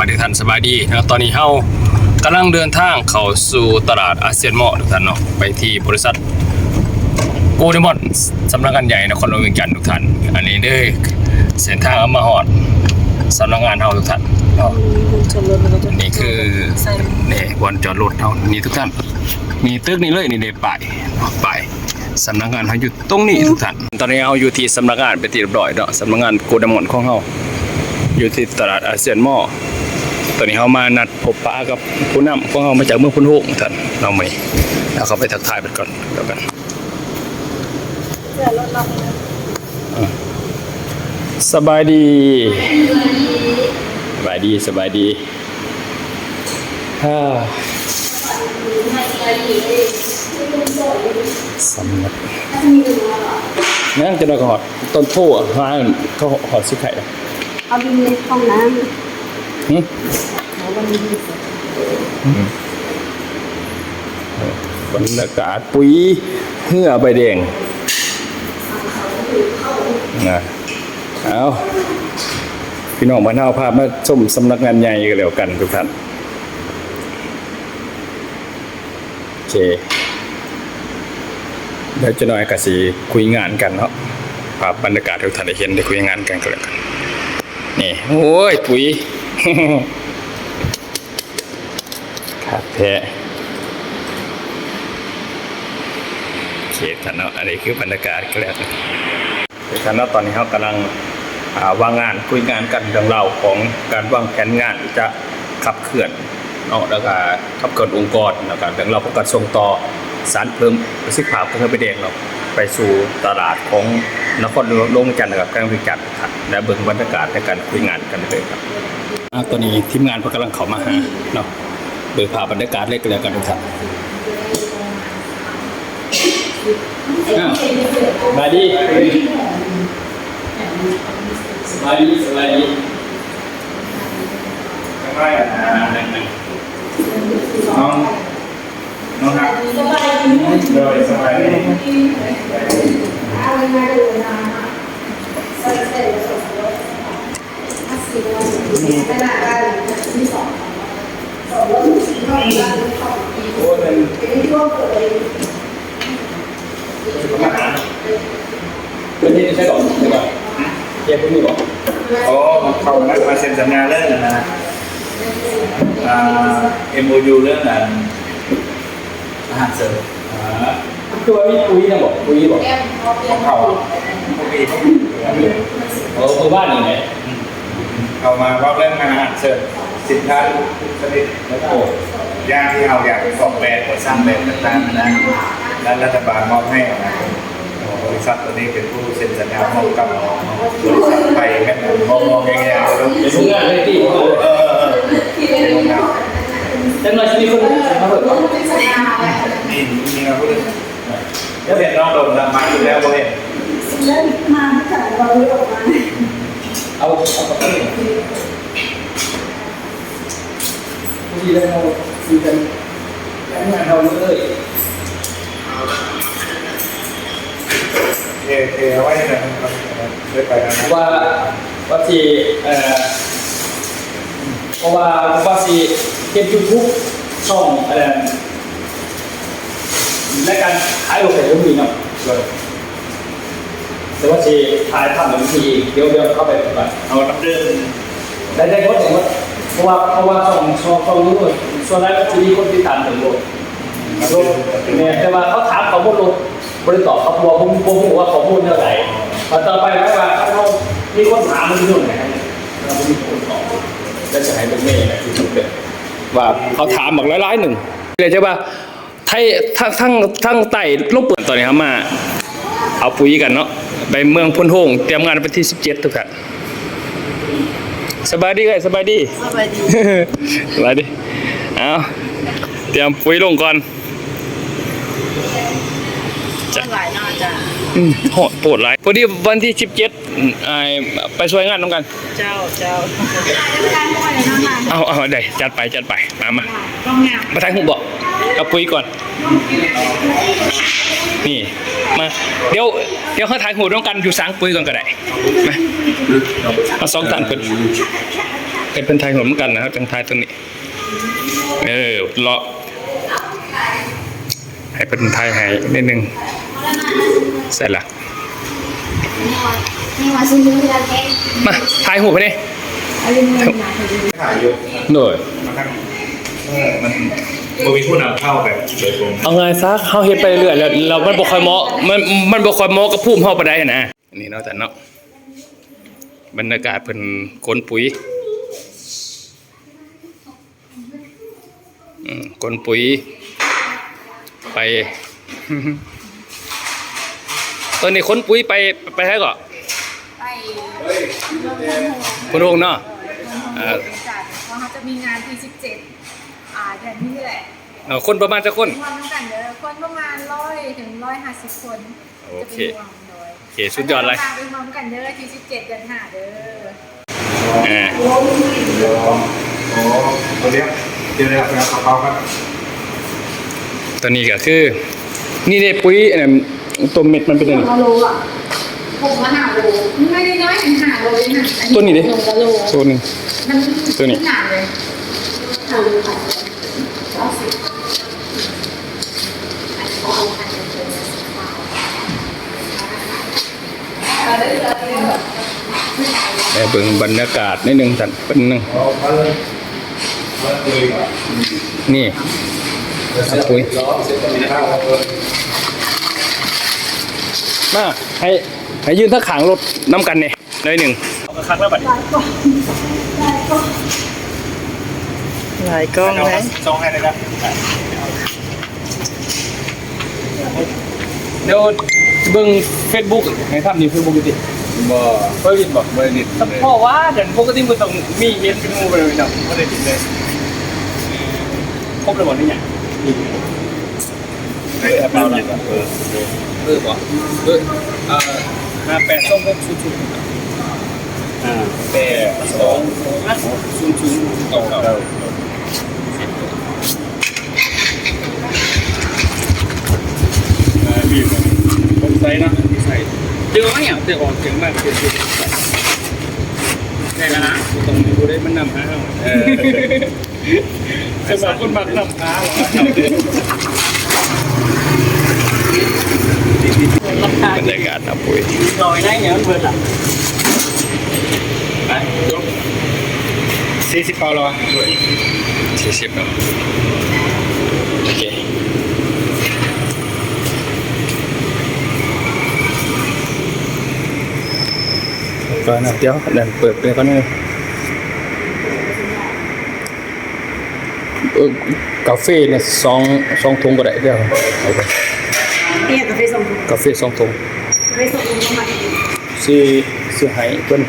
บายดีท่านสบายดีนะครับตอนนี้เฮากำลังเดินทางเข้าสู่ตลาดอาเซียนมอลล์ทุกท่านเนาะไปที่บริษัทโกลเดมอนสำนักงานใหญ่นครหลวงเวียงจันทร์ทุกท่านอันนี้เด้อเส้นทางเอามาฮอดสำนักงานเฮาทุกท่านเนาะชมรมมันก็จะนี่คือใส่นี่บนจอดรถเฮานี่ทุกท่านมีตึกนี้เลยนี่เด้ป้ายเนาะป้ายสำนักงานเฮาอยู่ตรงนี้ทุกท่าน ตอนนี้เฮาอยู่ที่สำนักงานเป็นที่เรียบร้อยเนาะสำนักงานโกลเดมอนของเฮาอยู่ที่ตลาดอาเซียนมอลล์ ตอนนี้เขามานัดพบปะกับผู้นำของเขามาจากเมืองพุนโฮงท่านน้องเมย์แล้วเขาไปทักทายไปก่อนแล้วกันสบายดีสบายดีสบายดีฮ่าสำนักนั่งจะได้ก็หอดต้นโพอะห้าเขาหอดสิไข่เอาบินในห้องน้ำ นี่บรรยากาศปุ๋ยเหือใบแดงนะเอาพี่น้องมาเน่าภาพมาชมสำนักงานใหญ่กันแล้วกันทุกท่านโอเคเดี๋ยวจะน้อยกะสีคุยงานกันเนาะภาพบรรยากาศทุกท่านได้เห็นได้คุยงานกันกันแล้วกันนี่โอ้ยปุ๋ย ขาดแท้โอเคท่านเนาะอันนี้คือบรรยากาศก็แล้วกันท่านเนาะตอนนี้เขากำลังอ่าวางงานคุยงานกันเรื่องราวของการวางแผนงานจะขับเคลื่อนเนาะแล้วก็ขับเคลื่อนองค์กรแล้วก็เรื่องราวของการส่งต่อสารเพิ่มประสิทธิภาพเพื่อไปแดงเราไปสู่ตลาดของนครหลวงลงจันทร์นะครับกลางวิจันทร์และเบิ่งบรรยากาศในการคุยงานกันเลยครับ อ่าตอนนี้ทีมงานเพิ่งกำลังเข้ามาหาเนาะเบิ่งภาพบรรยากาศเล็กกันแล้วกันทุกท่านอ้าวสบายดีสบายดีสบายดีไม่อ่านั่งนั่งน้องน้ องครับโดยสบายดีโอ้เป็นมาหาเป็นที่ใช่ก่อนใช่ก่อนเจ็บพวกนี้ก่อนโอ้เขานัดมาเซ็นสัญญาเรื่องนะเอ่า MOU เรื่องนั้นอาหารเสริมอ่าคือว่ามีปุ๋ยนะบอกปุ๋ยบอกของเขาพวกนี้โอ้คือบ้านนี่ไง เขามาว่าเรื่องอาหารเสริมสินค้าชนิดแล้วก็ยาที่เราอยากออกแบรนด์สร้างแบบต่างๆนะและรัฐบาลมอบให้นะบริษัทตัวนี้เป็นผู้เซ็นสัญญามอบกับบริษัทไปแม่มองมองแง่ๆแล้วเป็นงานเลยที่เออเออเออเป็นโรงงานจังเลยมีคนมาเปิดนี่นี่เราพูดถึงเดี๋ยวเห็นน้องโดนละมาอยู่แล้วเราเห็นเล่นมาที่ถ่ายเราเลยออกมา เอาเอาไปพอดีแล้วเราคุยกันแล้วงานเราเลยเอเอไว้นะเดินไปนะว่าว่าที่เอ่อเพราะว่าว่าที่เก็บยูทูบช่องอะไรและการขายโอเคก็มีเนาะ แต่ว่าที่ถ่ายทำแบบนี้เดี๋ยวเดี๋ยวเข้าไปก่อนเอาน้ำเดินได้ได้หมดเลยเพราะว่าเพราะว่าช่องช่องช่องนี้มันส่วนแรกก็จะมีคนติดตามถึงโลกโลกเนี่ยแต่ว่าเขาถามข้อมูลโลกบริตอบเขาบอกผมผมบอกว่าข้อมูลเท่าไหร่พอต่อไปแล้วว่าถ้าเรามีคนถามมันเรื่องไหนเราไม่มีคนตอบแล้วจะให้เป็นเม่ไหนที่ถูกเป็นว่าเขาถามบอกหลายๆหนึ่งเลยใช่ป่ะไทยทั้งทั้งทั้งไต่ลบเปิดตอนนี้เขามา เอาปุ๋ยกันเนาะไปเมืองพุนโฮงเตรียมงานไปที่17ทุกท่านสบายดีเลยสบายดีสบายดีสบายดีเอาเตรียมปุ๋ยลงก่อนจะหลายหน้าจ้ะอืมโหดปวดไรพอดีวันที่17อืมอ่าไปช่วยงานน้องกัน เจ้าเจ้าการปล่อยน้ำมันเอาเอาได้จัดไปจัดไปมามาต้องงามมาทางหูบอกเอาปุ๋ยก่อน นี่มาเดี๋ยวเดี๋ยวเขาถ่ายหูน้องกันอยู่สางปุ๋ยก่อนก็ได้มามาสองตันเป็นเป็นเป็นไทยเหมือนกันนะครับจังไทยตัวนี้ เออเลาะให้เป็นไทยให้นิดนึงเสร็จละนี่มาซื้อเนื้อแกงมาถ่ายหูไปดิอะไรเงี้ยนะถ่ายอยู่โดย มาทั้งเออมันบ่มีผู้นำเข้าแบบโดยตรงเอาไงซะเฮาเฮ็ดไปเรื่อยแล้วเรามันบ่ค่อยเหมาะมันมันบ่ค่อยเหมาะกับภูมิเฮาปานใดนะนี่เนาะแต่เนาะบรรยากาศเพิ่นคนปุ๋ยอืมคนปุ๋ย ไปตอนนี้คนปุ๋ยไปไปไสก่อนไปคุณลุงเนาะเอ่อจัดเพราะเขาจะมีงานที่17อ่าเดื อนนี้แหละเอ่อคนประมาณจักคนรวมกันเด้อคนประมาณร้อยถึงร้อยห้าสิบคนโอเคจะเป็นรวมโดยโอเคสุดยอดเลยไปพร้อมกันเด้อที่17เดือนห้าเด้ออ่าโอ้โอ้ตัวเนี้ยเดี๋ยวนะครับกระเป๋าครับตอนนี้ก็คือ นี่เด้ปุ๋ยอันนั้นตัวเม็ดมันเป็นยังไงโลอะผมมาหาโลไม่ได้น้อยถึงหาโลเลยนะอัตัวนี้ดิโลละโลตัวหนึงมันตัวนี้หนาเลยหาโลค่ะ แต่เบิ่งบรรยากาศนิดนึงสั่นเป็นนึงเอามาเลยมาคุยก่อนนี่เอาปุ๋ยมาให้ให้ยืนทั้งขางรถน้ำกันเนี่ยหน่อยหนึ่งเอาคักแล้วบัด หลายกล้องเอาไหมมาส่งให้เลยนะเดี๋ยวเบิ่งเฟซบุ๊กให้ทำนี่เฟซบุ๊กดิบ่เพิ่นบอกบ่ได้ดิเพราะว่าเดี๋ยวปกติมันต้องมีเย็นเป็นหมู่ไปเลยเนาะบ่ได้ติดเลยครบแล้วบ่นี่หยังเฮ้ยเอาละเออเออบ่เออเอ่อห้าแปดสองหกศูนย์ศูนย์อ่าแปดสองห้าศูนย์ศูนย์เก้าเก้า บีบผมใส่นะใส่เจอไหมอะเจอออกเจ๋งมากเจอเจอแค่กันนะตรงนี้กูได้มันนำหาเราสำหรับคนมักนำหาเรอบรรยากาศนะปุ้ยลอยได้เนี่ยมันเบิร์ดอะไปจบสี่สิบเปาหรอสี่สิบแล้วโอเค ก็นะเดี๋ยวเดินเปิดไปก่อนนึงเออกาแฟเนี่ยสองสองถุงก็ได้เดี๋ยวเอาไปเนี่ยกาแฟส่งถุงกาแฟสองถุงกาแฟส่งถุงเข้ามาซื้อซื้อให้เพิ่น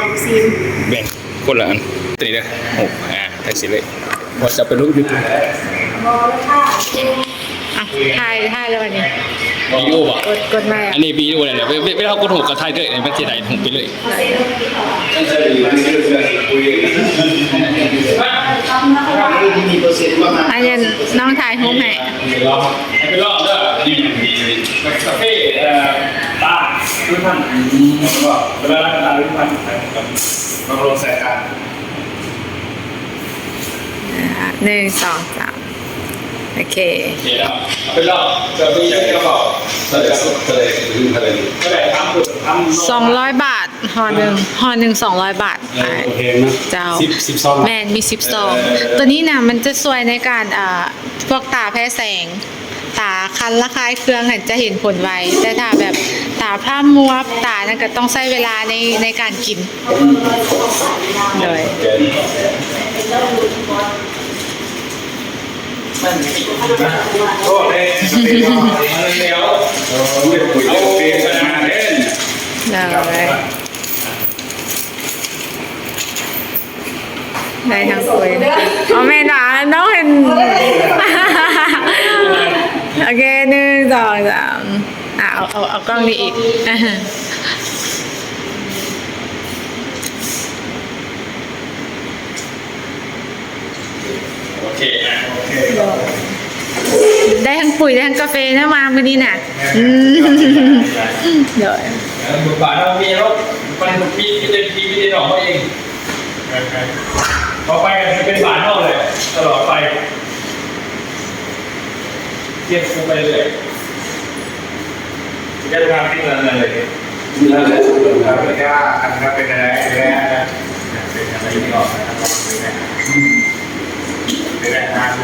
ลองซีมแบ่งคนละอันตัวนี้เด้อโอ้อ่าแท็กซี่เลยพอจะไปรูปยูทูบรอแล้วค่ะอะถ่ายถ่ายแล้ววันนี้ วีดีโอบ่กดกดมาอันนี้วีดีโอเลยเนี่ยไม่ไม่เท่ากดหกกับไทยด้วยในประเทศไทยหกไปเลยอันนี้น้องถ่ายหุ้มให้ไปรอบเด้อนี่คาเฟ่เอ่อตาทุกท่านเวลาร้านตาทุกท่านบำรุงสายการหนึ่งสองสาม โอเคโอเคแล้วไปรอบจอพี่ยังไม่บอกเท่าไหร่เท่าไหร่เท่าไหร่เท่าไหร่ทำคือทำสองร้อยบาทห่อหนึ่งห่อหนึ่งสองร้อยบาทอ่าโอเคนะเจ้าสิบสิบซองแมนมีสิบซองตัวนี้นะมันจะช่วยในการอ่าพวกตาแพ้แสง ตาคันละคายเครื่องเห็นจะเห็นผลไวแต่ถ้าแบบตาพร่ำมัวตานั่นก็ต้องใช้เวลาในในการกินเลย โอ้เลยเดี๋ยวเอาไปคุยเอาเปลี่ยนกันมาเล่นเลยได้ทั้งคุยอ๋อแม่ด่าน้องเห็นโอเคหนึ่งสองสามอะเอาเอาเอากล้องนี้อีกโอเคอะ ได้ทั้งปุ๋ยได้ทั้งกาแฟนะมาวันนี้น่ะอืมเดี๋ยว บุปผาเรามีรถมันปีปีเต็มปีปีเต็มหนองเขาเองต่อไปก็จะเป็นบานนอกเลยตลอดไปเทียบคู่ไปเรื่อยจะทำที่เงินเลยนั่นแหละครับไม่ได้อันนั้นเป็นอะไรแล้วเป็นอะไรที่ออกนะครับาง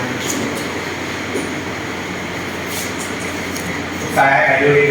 ซ้ายอายุดี